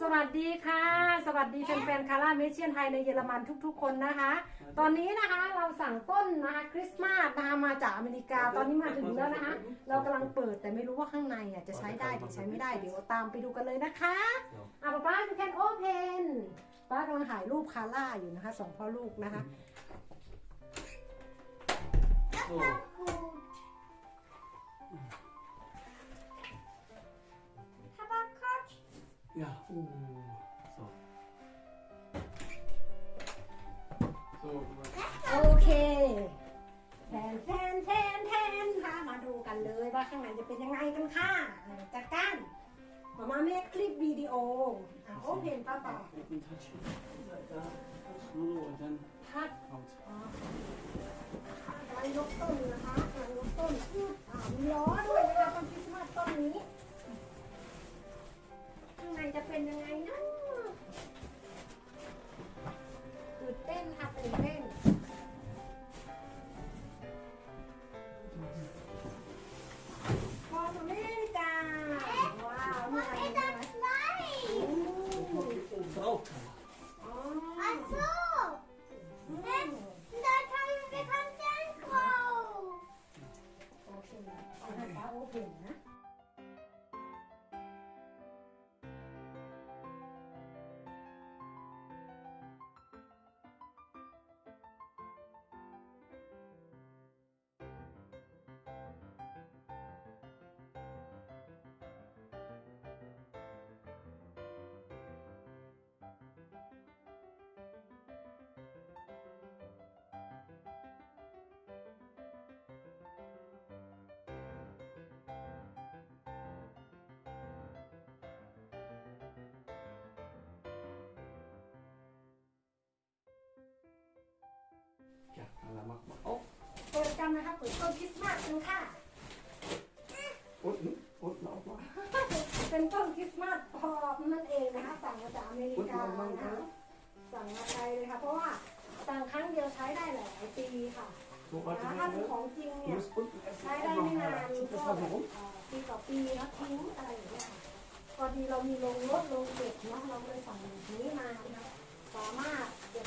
สวัสดีค่ะ สวัสดีแฟนๆคาร่าเมเชียนไทยในเยอรมันทุกๆคนนะคะ ตอนนี้นะคะเราสั่งต้นนะคะคริสต์มาสนะคะมาจากอเมริกา ตอนนี้มาถึงแล้วนะคะ เรากำลังเปิดแต่ไม่รู้ว่าข้างในอ่ะ จะใช้ได้หรือใช้ไม่ได้เดี๋ยวตามไปดูกันเลยนะคะ อ่ะป้าป้าแคนโอเพนป้ากำลังถ่ายรูปคาร่าอยู่นะคะสองพ่อลูกนะคะอ a h So. So. โอเคแทนแทนแทนแทนมาดูกันเลยว่าข้างในจะเป็นยังไงกันค่ะจัดการมามาเมคคลิปวิดีโออ่ะโอเพนป้าป้า o ัอรยกต้นนะคะรยกต้นอ่ามีล้อด้วยนะคะต้นคริสต์มาสต้นนี้เป็นยังไงนะอเปิดจำนะคะเปิดต้นคริสต์มาสกันค่ะอุ๊ดอุ๊ดหลอกบอกเป็นต้นคริสต์มาสปลอมนั่นเองนะคะสั่งมาจากอเมริกานะคะสั่งมาไทยเลยค่ะเพราะว่าสั่งครั้งเดียวใช้ได้หลายปีค่ะถ้าเป็นของจริงเนี่ยใช้ได้ไม่นานก็ปีต่อปีแล้วทิ้งอะไรอย่างเงี้ยพอดีเรามีลงรถลงเด็บเนาะเราเลยสั่งนี้มานะสามารถเก็บ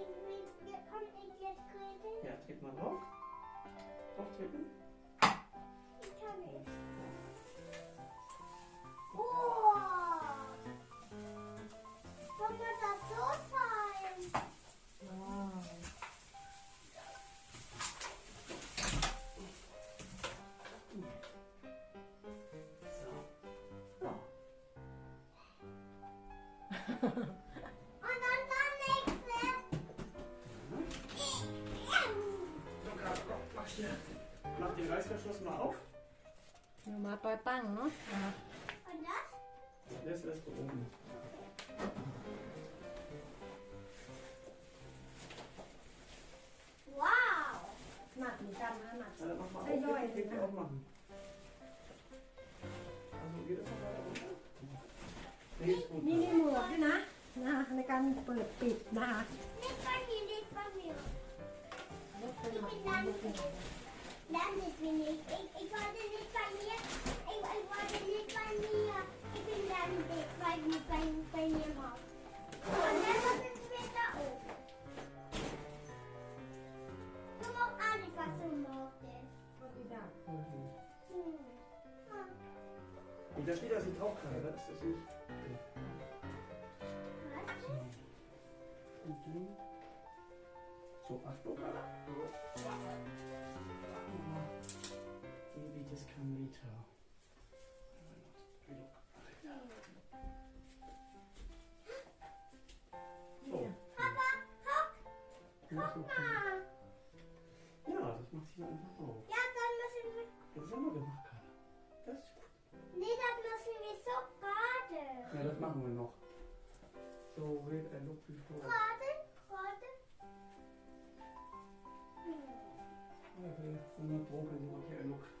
written den Reißverschluss mal auf. Ja, mal bei Bang, ne? Ja. Und das? Das ist erst oben. Wow! Mach mich dann mal, mach. Dann mach mal auf, ja, ich kann auch machen. Also geht das noch weiter runter? Nee, ist gut. มีในหมวกด้วยนะนะในการเปิดปิดนะคะ ne? Nicht bei mir, nicht bei mir. Ich bin dann. Dann ist mir nicht. Ich, ich wollte nicht bei mir. Ich, ich wollte nicht bei mir. Ich bin dann nicht bei, bei, bei mir im Haus. Und dann sind wir da oben. Du machst auch nicht, was du machst. Hm. Und da steht, dass sie taucht keiner, das ist nicht. Was? So, Achtung, Alter das kann later. So. Papa, hock! Hock mal! Ja, das macht sich einfach auf. Ja, dann müssen wir... Das haben wir gemacht, Carla. Das ist gut. Nee, das müssen wir so gerade. Ja, das machen wir noch. So, wait, I look before... Baden, baden. Ja, wir haben noch Broken, I look.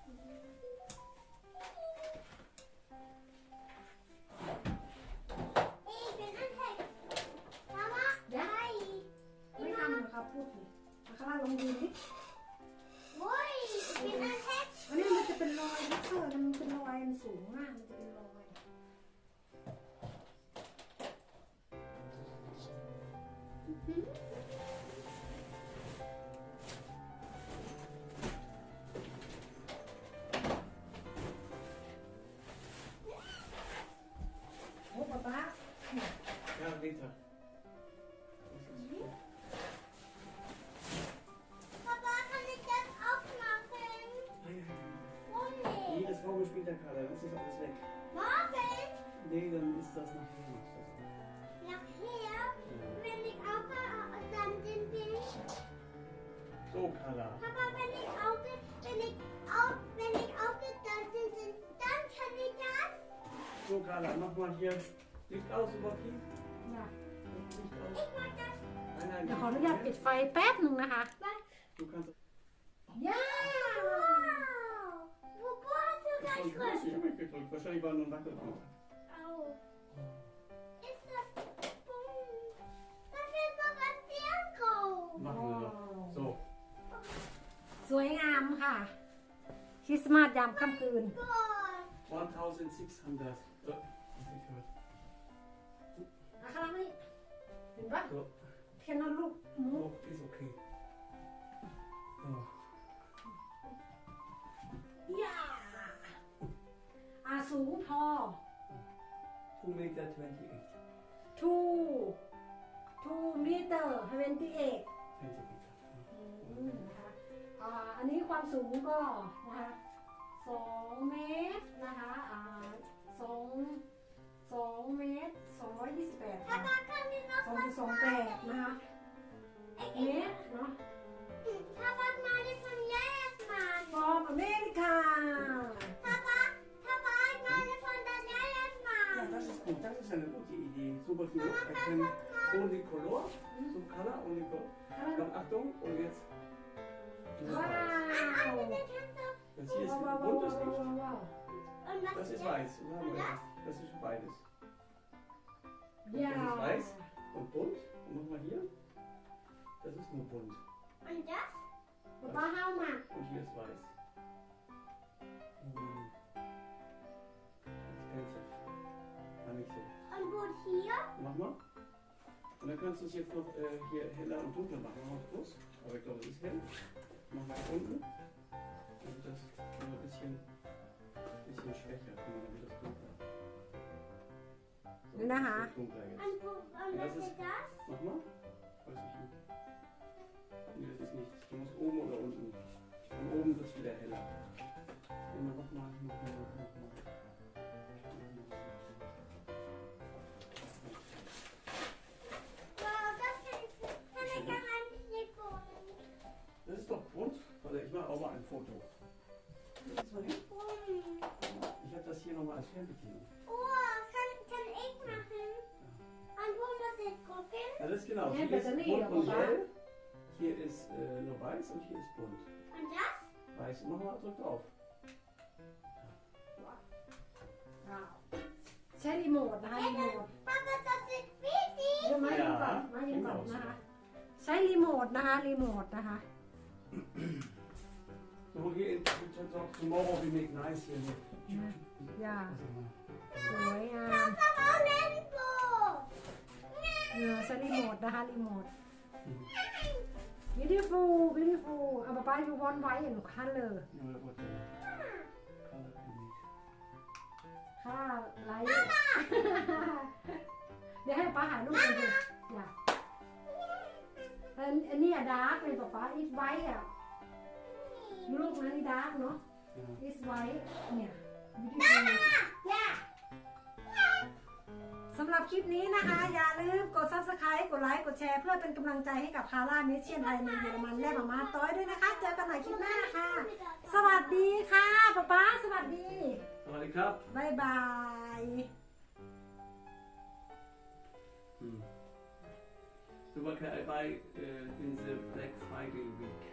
das ist alles weg. Morgen? Nee, dann ist das nachher Nachher? Wenn ich aufhöre, dann den Bild. So, Carla. Papa, wenn ich aufhöre, wenn ich auf, wenn ich aufhöre, dann, dann, kann ich das. So, Carla, nochmal hier. Licht aus, Rocky. Ja. Licht aus. Ich mach das. Nein, nein, nein. Ich habe jetzt zwei Betten nachher. Du kannst... Ja! tylko szajbaną na kotłowę. w o สวยงามค่ะคริสต์มาสยามค่ำคืน 1600. Oh, I think นะี่เห็นปะ So, เทียนนอนลูก liter 28 two t i t e r 28 28อันนี้ความสูงก็นะคะ2เมตรนะคะอ่าเมตร2องร่นะคะเมตรเนาะ How about money from e n From America. Und das ist eine gute Idee. Super Hero erkennen ohne Color. So Color, ohne Color. Dann Achtung, und jetzt. Wow. Das hier ist buntes Licht. Das ist weiß. Das ist beides. Das ist weiß und bunt. Und nochmal hier. Das ist nur bunt. Und das? Und hier ist weiß. hier. Mach mal. Und dann kannst du es jetzt noch äh, hier heller und dunkler machen. Mach mal groß. Aber ich glaube, es ist hell. Mach mal unten. Dann wird das noch ein bisschen, bisschen schwächer. Dann wird das dunkler. So, Na. Das dunkler jetzt. Und das ist, mach mal. Weiß ich nicht. Nee, das ist nichts. Du musst oben oder unten. Und oben wird es wieder heller. Immer noch mal, mach mal. Foto. Ich habe das hier nochmal als Fernbedienung. Oh, kann, kann ich machen? Und wo muss ich gucken? Ja, das ist genau. Hier ist bunt und hell, hier ist äh, nur weiß und hier ist bunt. Und das? Weiß. Mach mal, drück drauf. Sally Moore, Sally Moore. Papa, das ist wichtig. Ja, Sally Moore, จะมาเรียนก่อนมาเรียนก่อนนะคะใช้รีโมทนะคะรีโมทนะคะ Yeah. Yeah. สวย่ะเหนือซะรีมทนะคะรีโมท beautiful beautiful เอาป้ายูวอนไว้เห็นคันเล่ะไลท์เดี๋ยวให้ป้าหาลูกดูอย่าอันนี้อะดาร์กเปอีะลูกนะนี่ดาร์กเนาะ i s white. เนี่ยสำหรับคลิปนี้นะคะอย่าลืมกด subscribe กดไลค์กดแชร์ เพื่อเป็นกำลังใจให้กับคาร่ามิเชียนไทยในเยอรมันและมามาต้อยด้วยนะคะเจอกันใหม่คลิปหน้าค่ะ สวัสดีค่ะป๊าป๊าสวัสดี สวัสดี ครับบายบายสวั So what can I buy uh, in the Black Friday week?